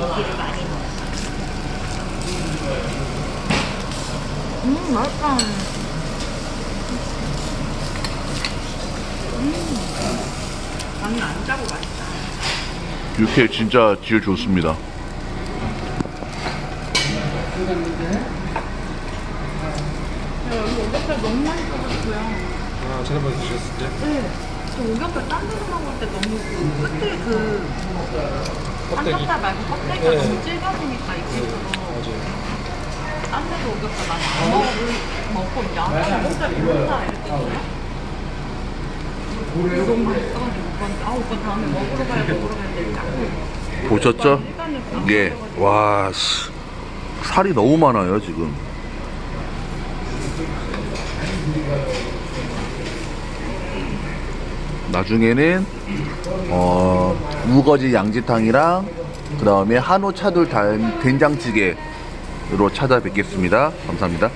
고기를 많이 넣어. 음 맛있다. 간은 안 짜고 맛있다. 육회 진짜 질 좋습니다. 야, 여기 오겹살 너무 맛있어가지고요. 아, 지난번에 드셨을 때? 네. 저 오겹살 딴 데서 먹을 때 너무 그 끝에 그 껍데기. 삼겹살 말고 껍데기가 네. 너무 질겨지니까 이게 좀 맞아요. 딴 데서 오겹살 많이 안 먹어 먹고 이제 아 오겹살 이런다 이랬거든요. 너무 맛있어가지고 오빠한테 아 오빠 다음에 먹으러 가야 먹으러 가야 되니까 보셨죠? 예. 와, 씨. 살이 너무 많아요, 지금. 나중에는 어, 우거지 양지탕이랑 그 다음에 한우 차돌 단- 된장찌개로 찾아뵙겠습니다. 감사합니다.